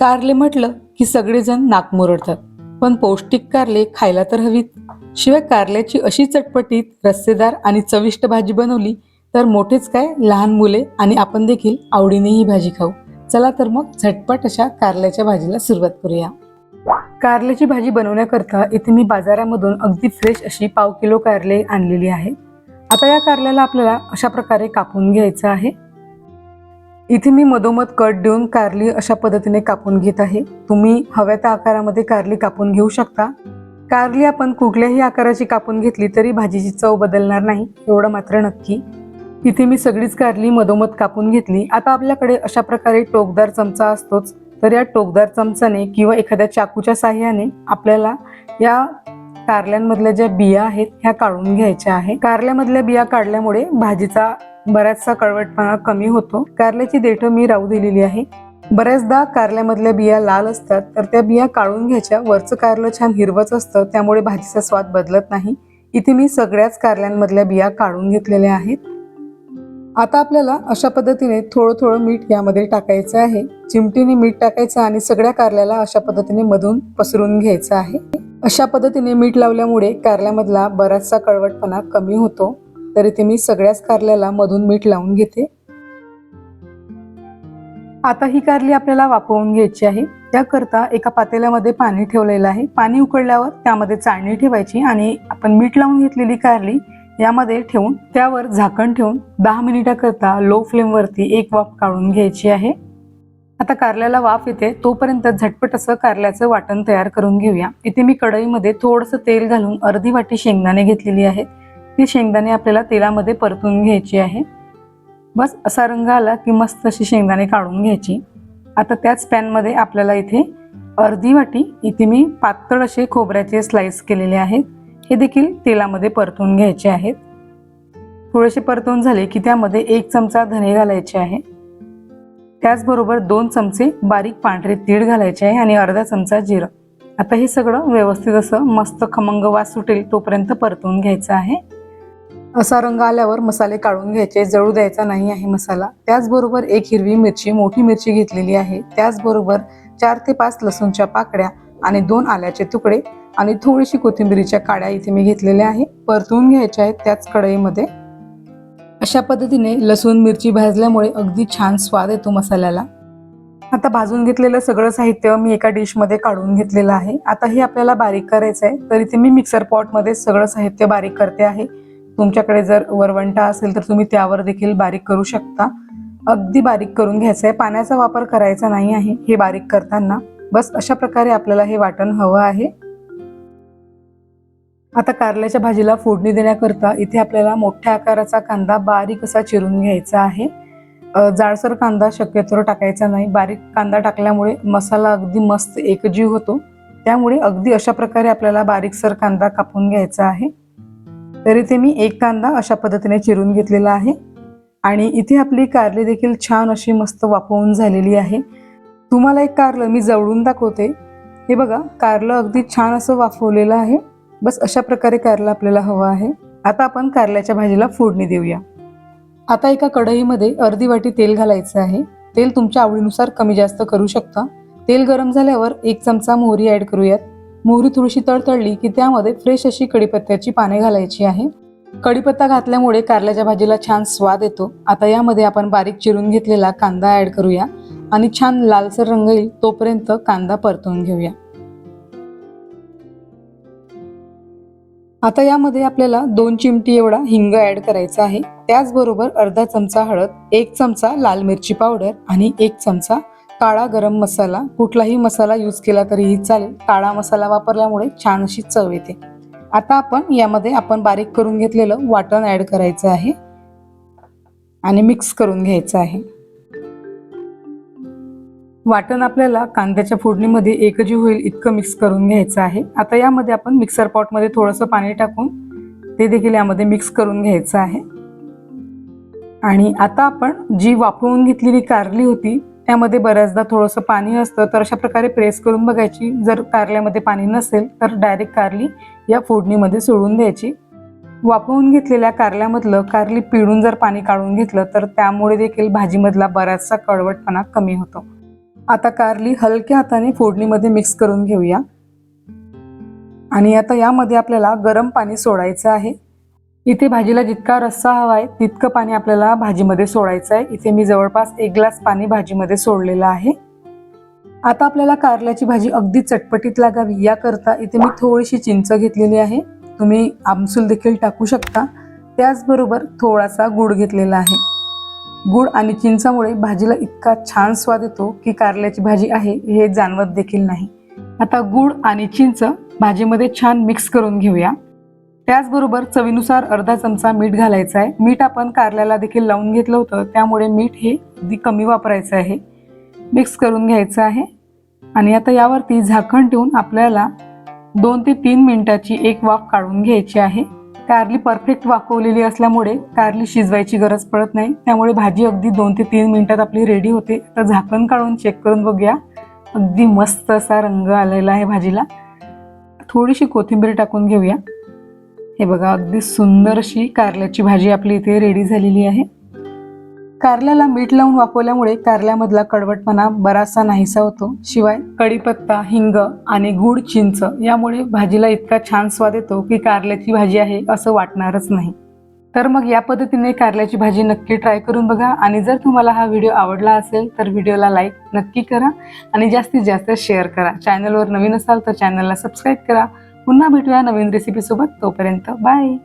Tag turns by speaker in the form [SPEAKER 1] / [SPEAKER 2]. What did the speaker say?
[SPEAKER 1] कारले म्हटलं की सगळेजण नाक मुरडतात. पण पौष्टिक कारले खायला तर हवीत. शिवाय कारल्याची अशी चटपटीत रस्सेदार आणि चविष्ट भाजी बनवली तर मोठेच काय लहान मुले आणि आपण देखील आवडीने ही भाजी खाऊ. चला तर मग झटपट अशा कारल्याच्या भाजीला सुरुवात करूया. कारल्याची भाजी बनवण्याकरता इथे मी बाजारामधून अगदी फ्रेश अशी पाव किलो कारले आणलेली आहे आता या कारल्याला आपल्याला अशा प्रकारे कापून घ्यायचं आहे. इथे मी मधोमध कट देऊन कारली अशा पद्धतीने कापून घेत आहे. तुम्ही हव्या त्या आकारामध्ये कारली कापून घेऊ शकता. कारली आपण कुठल्याही आकाराची कापून घेतली तरी भाजीची चव बदलणार नाही एवढं मात्र नक्की. इथे मी सगळीच कारली मधोमध कापून घेतली. आता आपल्याकडे अशा प्रकारे टोकदार चमचा असतोच तर या टोकदार चमचाने किंवा एखाद्या चाकूच्या साह्याने आपल्याला या कारल्यांमधल्या ज्या बिया आहेत ह्या काढून घ्यायच्या आहे कारल्यामधल्या बिया काढल्यामुळे भाजीचा बराचसा कळवटपणा कमी होतो. कारल्याची देठं मी राहू दिलेली आहे. बऱ्याचदा कारल्यामधल्या बिया लाल असतात तर त्या बिया काढून घ्यायच्या. वरचं कारलं छान हिरवंच असतं त्यामुळे भाजीचा स्वाद बदलत नाही. इथे मी सगळ्याच कारल्यांमधल्या बिया काढून घेतलेल्या आहेत. आता आपल्याला अशा पद्धतीने थोडं थोडं मीठ यामध्ये टाकायचं आहे. चिमटीने मीठ टाकायचं आणि सगळ्या कारल्याला अशा पद्धतीने मधून पसरून घ्यायचं आहे. अशा पद्धतीने मीठ लावल्यामुळे कारल्यामधला बराचसा कळवटपणा कमी होतो. तर इथे मी सगळ्याच कारल्याला मधून मीठ लावून घेते. आता ही कारली आपल्याला वापरून घ्यायची आहे. त्याकरता एका पातेल्यामध्ये पाणी ठेवलेलं आहे. पाणी उकळल्यावर त्यामध्ये चाळणी ठेवायची आणि आपण मीठ लावून घेतलेली कारली यामध्ये ठेवून त्यावर झाकण ठेवून दहा मिनिटाकरता लो फ्लेमवरती एक वाफ काढून घ्यायची आहे. आता कारल्याला वाफ येते तोपर्यंत झटपट असं कारल्याचं वाटण तयार करून घेऊया. इथे मी कढईमध्ये थोडंसं तेल घालून अर्धी वाटी शेंगदाणे घेतलेली आहेत. ती शेंगदाणे आपल्याला तेलामध्ये परतून घ्यायची आहे. बस असा रंग आला की मस्त अशी शेंगदाणे काढून घ्यायची. आता त्याच पॅनमध्ये आपल्याला इथे अर्धी वाटी इथे मी पातळ असे खोबऱ्याचे स्लाइस केलेले आहेत. हे देखील तेलामध्ये परतून घ्यायचे आहेत. थोडेसे परतून झाले की त्यामध्ये एक चमचा धने घालायचे आहे. त्याचबरोबर दोन चमचे बारीक पांढरे तीळ घालायचे आहे आणि अर्धा चमचा जिरं. आता हे सगळं व्यवस्थित असं मस्त खमंग वास सुटेल तोपर्यंत परतून घ्यायचं आहे. असा रंग आल्यावर मसाले काढून घ्यायचे. जळू द्यायचा नाही आहे मसाला. त्याचबरोबर एक हिरवी मिरची मोठी मिरची घेतलेली आहे. त्याचबरोबर चार ते पाच लसूणच्या पाकड्या आणि दोन आल्याचे तुकडे आणि थोडीशी कोथिंबिरीच्या काड्या इथे मी घेतलेल्या आहे. परतून घ्यायच्या आहेत त्याच कढईमध्ये. अशा पद्धतीने लसूण मिरची भाजल्यामुळे अगदी छान स्वाद येतो मसाल्याला. आता भाजून घेतलेलं सगळं साहित्य मी एका डिशमध्ये काढून घेतलेलं आहे. आता हे आपल्याला बारीक करायचं आहे तर इथे मी मिक्सर पॉटमध्ये सगळं साहित्य बारीक करते आहे. तुमच्याकडे जर वरवंटा असेल तर तुम्ही त्यावर देखील बारीक करू शकता. अगदी बारीक करून घ्यायचं आहे पाण्याचा वापर करायचा नाही आहे हे बारीक करताना. बस अशा प्रकारे आपल्याला हे वाटण हवं आहे. आता कारल्याच्या भाजीला फोडणी देण्याकरता इथे आपल्याला मोठ्या आकाराचा कांदा बारीक असा चिरून घ्यायचा आहे. जाडसर कांदा शक्यतो टाकायचा नाही. बारीक कांदा टाकल्यामुळे मसाला अगदी मस्त एकजीव होतो. त्यामुळे अगदी अशा प्रकारे आपल्याला बारीकसर कांदा कापून घ्यायचा आहे. तरी ते मी एक कांदा अशा पद्धतीने चिरून घेतलेला आहे. आणि इथे आपली कारली देखील छान अशी मस्त वाफवून झालेली आहे. तुम्हाला एक कारलं मी जवळून दाखवते. हे बघा कारलं अगदी छान असं वाफवलेलं आहे. बस अशा प्रकारे कारला आपल्याला हवं आहे. आता आपण कारल्याच्या भाजीला फोडणी देऊया. आता एका कढईमध्ये अर्धी वाटी तेल घालायचं आहे. तेल तुमच्या आवडीनुसार कमी जास्त करू शकता. तेल गरम झाल्यावर एक चमचा मोहरी ॲड करूयात. मोहरी थोडीशी तळतळली की त्यामध्ये फ्रेश अशी कढीपत्त्याची पाने घालायची आहे. कढीपत्ता घातल्यामुळे कारल्याच्या भाजीला छान स्वाद येतो. आता यामध्ये आपण बारीक चिरून घेतलेला कांदा ॲड करूया आणि छान लालसर रंग येईल तोपर्यंत कांदा परतवून घेऊया. आता यामध्ये आपल्याला दोन चिमटी एवढा हिंग ऍड करायचा आहे. त्याचबरोबर अर्धा चमचा हळद एक चमचा लाल मिरची पावडर आणि एक चमचा काळा गरम मसाला. कुठलाही मसाला यूज केला तरीही चालेल. काळा मसाला वापरल्यामुळे छान अशी चव येते. आता आपण यामध्ये आपण बारीक करून घेतलेलं वाटण ऍड करायचं आहे आणि मिक्स करून घ्यायचं आहे. वाटण आपल्याला कांद्याच्या फोडणीमध्ये एकजीव होईल इतकं मिक्स करून घ्यायचं आहे. आता यामध्ये आपण मिक्सर पॉटमध्ये थोडंसं पाणी टाकून ते देखील यामध्ये मिक्स करून घ्यायचं आहे. आणि आता आपण जी वाफवून घेतलेली कारली होती त्यामध्ये बऱ्याचदा थोडंसं पाणी असतं. तर अशा प्रकारे प्रेस करून बघायची. जर कारल्यामध्ये पाणी नसेल तर डायरेक्ट कारली या फोडणीमध्ये सोडून द्यायची. वाफवून घेतलेल्या कारल्यामधलं कारली पिळून जर पाणी काढून घेतलं तर त्यामुळे देखील भाजीमधला बराचसा कडवटपणा कमी होतो. आता कारली हलक्या हाताने फोडणीमध्ये मिक्स करून घेऊया. आणि आता यामध्ये आपल्याला गरम पाणी सोडायचं आहे. इथे भाजीला जितका रस्सा हवा आहे तितकं पाणी आपल्याला भाजीमध्ये सोडायचं आहे. इथे मी जवळपास एक ग्लास पाणी भाजीमध्ये सोडलेलं आहे. आता आपल्याला कारल्याची भाजी अगदी चटपटीत लागावी. याकरता इथे मी थोडीशी चिंच घेतलेली आहे. तुम्ही आमसूल देखील टाकू शकता. त्याचबरोबर थोडासा गूळ घेतलेला आहे. गुळ आणि चिंचामुळे भाजीला इतका छान स्वाद येतो की कारल्याची भाजी आहे हे जाणवत देखील नाही. आता गूळ आणि चिंच भाजीमध्ये छान मिक्स करून घेऊया. त्याचबरोबर चवीनुसार अर्धा चमचा मीठ घालायचा आहे. मीठ आपण कारल्याला देखील लावून घेतलं होतं त्यामुळे मीठ हे अगदी कमी वापरायचं आहे. मिक्स करून घ्यायचं आहे. आणि आता यावरती झाकण ठेवून आपल्याला दोन ते तीन मिनिटाची एक वाफ काढून घ्यायची आहे. कारली परफेक्ट वाकवलेली असल्यामुळे कारली शिजवायची गरज पडत नाही. त्यामुळे भाजी अगदी दोन ते तीन मिनिटात आपली रेडी होते. तर झाकण काढून चेक करून बघूया. अगदी मस्त असा रंग आलेला आहे भाजीला. थोडीशी कोथिंबीर टाकून घेऊया. हे बघा अगदी सुंदर अशी कारल्याची भाजी आपली इथे रेडी झालेली आहे. कारल्याला मीठ लावून वापरल्यामुळे कारल्यामधला कडवटपणा बराचसा नाहीसा होतो. शिवाय कढीपत्ता हिंग आणि गुड चिंच यामुळे भाजीला इतका छान स्वाद येतो की कारल्याची भाजी आहे असं वाटणारच नाही. तर मग या पद्धतीने कारल्याची भाजी नक्की ट्राय करून बघा आणि जर तुम्हाला हा व्हिडिओ आवडला असेल तर व्हिडिओला लाईक नक्की करा आणि जास्तीत जास्त शेअर करा. चॅनलवर नवीन असाल तर चॅनलला सबस्क्राईब करा. पुन्हा भेटूया नवीन रेसिपीसोबत. तोपर्यंत बाय.